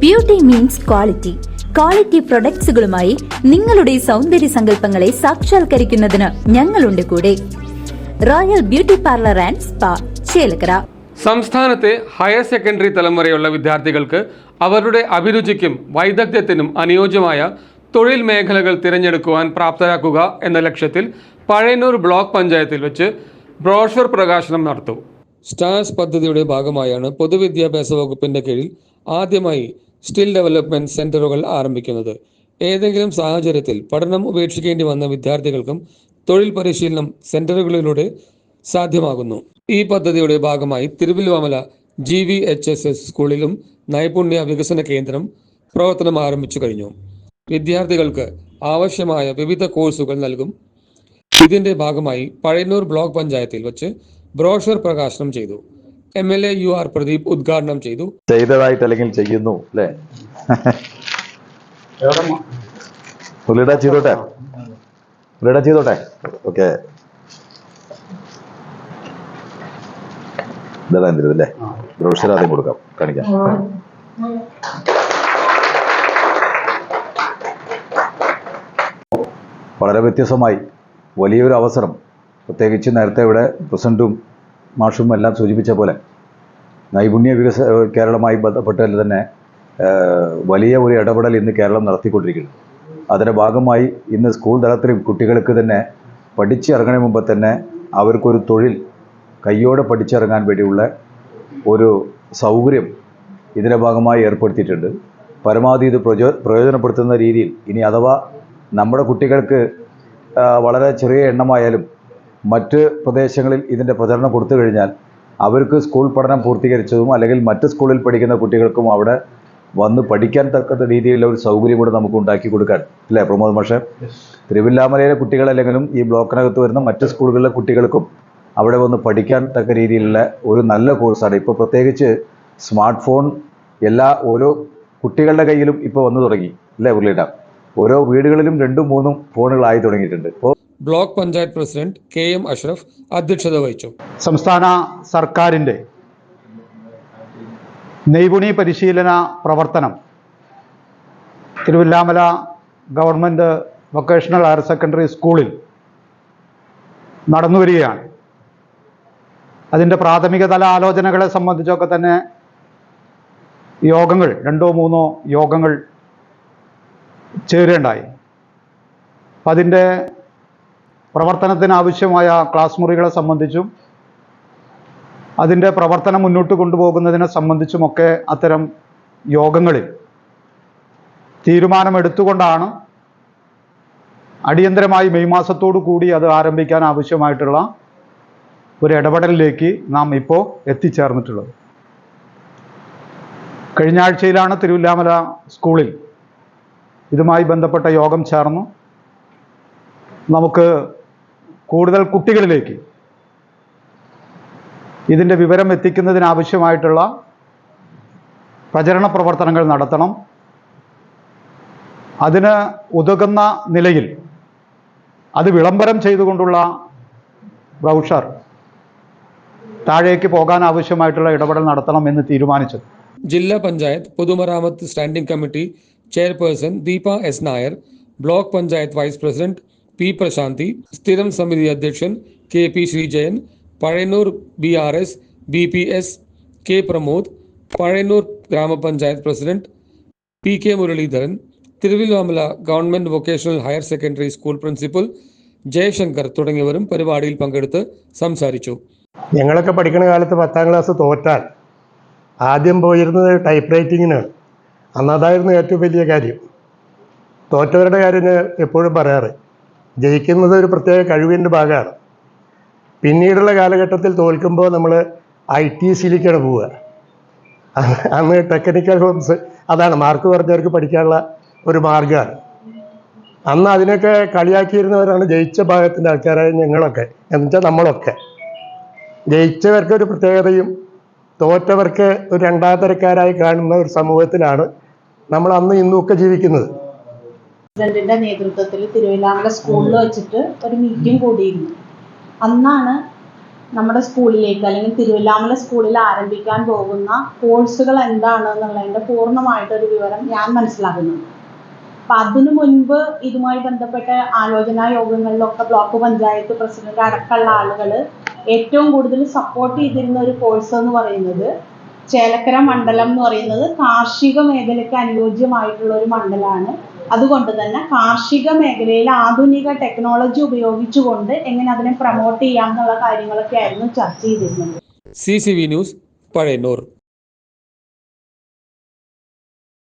Beauty means quality quality പ്രൊഡക്ട്സുകളുമായി നിങ്ങളുടെ സൗന്ദര്യ സങ്കല്പങ്ങളെ സാക്ഷാത്കരിക്കുന്നതിന് ഞങ്ങളുണ്ട് കൂടെ. Royal beauty parlour and spa Chelakkara. സംസ്ഥാനത്തെ ഹയർ സെക്കൻഡറി തലം വരെയുള്ള വിദ്യാർത്ഥികൾക്ക് അവരുടെ അഭിരുചിക്കും വൈദഗ്ധ്യത്തിനും അനുയോജ്യമായ തൊഴിൽ മേഖലകൾ തിരഞ്ഞെടുക്കുവാൻ പ്രാപ്തരാക്കുക എന്ന ലക്ഷ്യത്തിൽ പഴയന്നൂർ ബ്ലോക്ക് പഞ്ചായത്തിൽ വെച്ച് ബ്രോഷർ പ്രകാശനം നടത്തും. സ്റ്റാർസ് പദ്ധതിയുടെ ഭാഗമായാണ് പൊതുവിദ്യാഭ്യാസ വകുപ്പിന്റെ കീഴിൽ ആദ്യമായി സ്റ്റിൽ ഡെവലപ്മെന്റ് സെന്ററുകൾ ആരംഭിക്കുന്നത്. ഏതെങ്കിലും സാഹചര്യത്തിൽ പഠനം ഉപേക്ഷിക്കേണ്ടി വന്ന വിദ്യാർത്ഥികൾക്കും തൊഴിൽ പരിശീലനം സെന്ററുകളിലൂടെ സാധ്യമാകുന്നു. ഈ പദ്ധതിയുടെ ഭാഗമായി Thiruvilwamala G V H S S സ്കൂളിലും നൈപുണ്യ വികസന കേന്ദ്രം പ്രവർത്തനം ആരംഭിച്ചു കഴിഞ്ഞു. വിദ്യാർത്ഥികൾക്ക് ആവശ്യമായ വിവിധ കോഴ്സുകൾ നൽകും. ഇതിന്റെ ഭാഗമായി പഴയന്നൂർ ബ്ലോക്ക് പഞ്ചായത്തിൽ വച്ച് ബ്രോഷർ പ്രകാശനം ചെയ്തു. M L A U R Pradeep ഉദ്ഘാടനം ചെയ്തു. ചെയ്തതായിട്ട് അല്ലെങ്കിൽ ചെയ്യുന്നു അല്ലേ? പുള്ളിയുടെ ചെയ്തോട്ടെ? പുള്ളിയുടെ ചെയ്തോട്ടെ? ഓക്കെ. ഇതാ എന്തിരുത് അല്ലേ? ബ്രോഷർ ആദ്യം കൊടുക്കാം കാണിക്കാം. വളരെ വ്യത്യസ്തമായി വലിയൊരു അവസരം പ്രത്യേകിച്ച് നേരത്തെ ഇവിടെ പ്രസിഡന്റും മാഷും എല്ലാം സൂചിപ്പിച്ച പോലെ നൈപുണ്യ വികസ കേരളമായി ബന്ധപ്പെട്ടതിൽ തന്നെ വലിയ ഒരു ഇടപെടൽ ഇന്ന് കേരളം നടത്തിക്കൊണ്ടിരിക്കുന്നു. അതിന്റെ ഭാഗമായി ഇന്ന് സ്കൂൾ തലത്തിലും കുട്ടികൾക്ക് തന്നെ പഠിച്ചിറങ്ങണ മുമ്പ് തന്നെ അവർക്കൊരു തൊഴിൽ കയ്യോടെ പഠിച്ചിറങ്ങാൻ വേണ്ടിയുള്ള ഒരു സൗകര്യം ഇതിന്റെ ഭാഗമായി ഏർപ്പെടുത്തിയിട്ടുണ്ട്. പരമാവധി ഇത് പ്രചോ പ്രയോജനപ്പെടുത്തുന്ന രീതിയിൽ ഇനി അഥവാ നമ്മുടെ കുട്ടികൾക്ക് വളരെ ചെറിയ എണ്ണമായാലും മറ്റ് പ്രദേശങ്ങളിൽ ഇതിന്റെ പ്രചരണം കൊടുത്തു കഴിഞ്ഞാൽ അവർക്ക് സ്കൂൾ പഠനം പൂർത്തീകരിച്ചതും അല്ലെങ്കിൽ മറ്റ് സ്കൂളിൽ പഠിക്കുന്ന കുട്ടികൾക്കും അവിടെ വന്ന് പഠിക്കാൻ തക്ക രീതിയിലുള്ള ഒരു സൗകര്യം കൂടെ നമുക്ക് ഉണ്ടാക്കി കൊടുക്കാൻ. അല്ലേ പ്രമോദ് മാഷെ? തിരുവില്ലാമലയിലെ കുട്ടികളല്ലെങ്കിലും ഈ ബ്ലോക്കിനകത്ത് വരുന്ന മറ്റ് സ്കൂളുകളിലെ കുട്ടികൾക്കും അവിടെ വന്ന് പഠിക്കാൻ തക്ക രീതിയിലുള്ള ഒരു നല്ല കോഴ്സാണ്. ഇപ്പോൾ പ്രത്യേകിച്ച് സ്മാർട്ട് ഫോൺ എല്ലാ ഓരോ കുട്ടികളുടെ കയ്യിലും ഇപ്പോൾ വന്നു തുടങ്ങി. അല്ലേ ഉരുളിയിട്ട ഓരോ വീടുകളിലും രണ്ടും മൂന്നും ഫോണുകളായി തുടങ്ങിയിട്ടുണ്ട്. ഇപ്പോൾ block panchayat president K M Ashraf അധ്യക്ഷത വഹിച്ചു. സംസ്ഥാന സർക്കാരിന്റെ നൈപുണി പരിശീലന പ്രവർത്തനം Thiruvilwamala government vocational higher secondary സ്കൂളിൽ നടന്നു വരികയാണ്. അതിന്റെ പ്രാഥമിക തല ആലോചനകളെ സംബന്ധിച്ചൊക്കെ തന്നെ യോഗങ്ങൾ രണ്ടോ മൂന്നോ യോഗങ്ങൾ ചേരുകയുണ്ടായി അപ്പം അതിന്റെ പ്രവർത്തനത്തിന് ആവശ്യമായ ക്ലാസ് മുറികളെ സംബന്ധിച്ചും അതിന്റെ പ്രവർത്തനം മുന്നോട്ട് കൊണ്ടുപോകുന്നതിനെ സംബന്ധിച്ചുമൊക്കെ അത്തരം യോഗങ്ങളിൽ തീരുമാനമെടുത്തുകൊണ്ടാണ് അടിയന്തരമായി മെയ് മാസത്തോടു കൂടി അത് ആരംഭിക്കാൻ ആവശ്യമായിട്ടുള്ള ഒരു ഇടപെടലിലേക്ക് നാം ഇപ്പോൾ എത്തിച്ചേർന്നിട്ടുള്ളത്. കഴിഞ്ഞ ആഴ്ചയിലാണ് തിരുവല്ലാമല സ്കൂളിൽ ഇതുമായി ബന്ധപ്പെട്ട യോഗം ചേർന്നു. നമുക്ക് കൂടുതൽ കുട്ടികളിലേക്ക് ഇതിന്റെ വിവരം എത്തിക്കുന്നതിനാവശ്യമായിട്ടുള്ള പ്രചരണ പ്രവർത്തനങ്ങൾ നടത്തണം. അതിന് ഉതകുന്ന നിലയിൽ അത് വിളംബരം ചെയ്തുകൊണ്ടുള്ള ബ്രൗഷർ താഴേക്ക് പോകാൻ ആവശ്യമായിട്ടുള്ള ഇടപെടൽ നടത്തണം എന്ന് തീരുമാനിച്ചു ജില്ലാ പഞ്ചായത്ത് പൊതുമരാമത്ത് standing committee chairperson Deepa S Nair block panchayat vice president P Prashanthi സ്ഥിരം സമിതി അധ്യക്ഷൻ K P Sreejayan Pazhayannur B R S B P S K Pramod Pazhayannur ഗ്രാമപഞ്ചായത്ത് president P K Muraleedharan Thiruvilwamala government vocational higher secondary school principal Jayasankar തുടങ്ങിയവരും പരിപാടിയിൽ പങ്കെടുത്ത് സംസാരിച്ചു. ഞങ്ങളൊക്കെ പഠിക്കുന്ന കാലത്ത് പത്താം ക്ലാസ് തോറ്റാൽ ആദ്യം പോയിരുന്നത് ടൈപ്പ് റൈറ്റിങ്ങിനാണ് അന്നതായിരുന്നു ഏറ്റവും വലിയ കാര്യം. തോറ്റവരുടെ കാര്യം എപ്പോഴും പറയാറ്. ജയിക്കുന്നത് ഒരു പ്രത്യേക കഴിവിന്റെ ഭാഗമാണ്. പിന്നീടുള്ള കാലഘട്ടത്തിൽ തോൽക്കുമ്പോൾ നമ്മൾ ഐ ടി സിയിലേക്കാണ് പോവുക. അന്ന് ടെക്നിക്കൽ ഹോംസ് അതാണ് മാർക്ക് കുറഞ്ഞവർക്ക് പഠിക്കാനുള്ള ഒരു മാർഗമാണ്. അന്ന് അതിനൊക്കെ കളിയാക്കിയിരുന്നവരാണ് ജയിച്ച ഭാഗത്തിന്റെ ആൾക്കാരായ ഞങ്ങളൊക്കെ എന്നുവെച്ചാൽ നമ്മളൊക്കെ. ജയിച്ചവർക്ക് ഒരു പ്രത്യേകതയും തോറ്റവർക്ക് ഒരു രണ്ടാം തരക്കാരായി കാണുന്ന ഒരു സമൂഹത്തിലാണ് നമ്മൾ അന്ന് ഇന്നും ഒക്കെ ജീവിക്കുന്നത്. പ്രസിഡന്റിന്റെ നേതൃത്വത്തിൽ തിരുവില്ലാമല സ്കൂളിൽ വെച്ചിട്ട് ഒരു മീറ്റിംഗ് കൂടിയിരുന്നു. അന്നാണ് നമ്മുടെ സ്കൂളിലേക്ക് അല്ലെങ്കിൽ തിരുവല്ലാമല സ്കൂളിൽ ആരംഭിക്കാൻ പോകുന്ന കോഴ്സുകൾ എന്താണ് എന്നുള്ളതിന്റെ പൂർണമായിട്ടൊരു വിവരം ഞാൻ മനസ്സിലാക്കുന്നു. അപ്പൊ അതിനു മുൻപ് ഇതുമായി ബന്ധപ്പെട്ട ആലോചനാ യോഗങ്ങളിലൊക്കെ ബ്ലോക്ക് പഞ്ചായത്ത് പ്രസിഡന്റ് അടക്കമുള്ള ആളുകൾ ഏറ്റവും കൂടുതൽ സപ്പോർട്ട് ചെയ്തിരുന്ന ഒരു കോഴ്സ് എന്ന് പറയുന്നത് ചേലക്കര മണ്ഡലം എന്ന് പറയുന്നത് കാർഷിക മേഖലയ്ക്ക് അനുയോജ്യമായിട്ടുള്ള ഒരു മണ്ഡലമാണ്. അതുകൊണ്ട് തന്നെ കാർഷിക മേഖലയിൽ ആധുനിക ടെക്നോളജി ഉപയോഗിച്ചുകൊണ്ട് എങ്ങനെ അതിനെ പ്രൊമോട്ട് ചെയ്യാം എന്നുള്ള കാര്യങ്ങളൊക്കെ ആയിരുന്നു ചർച്ച ചെയ്തിരുന്നത്. C C V news Pazhayannur.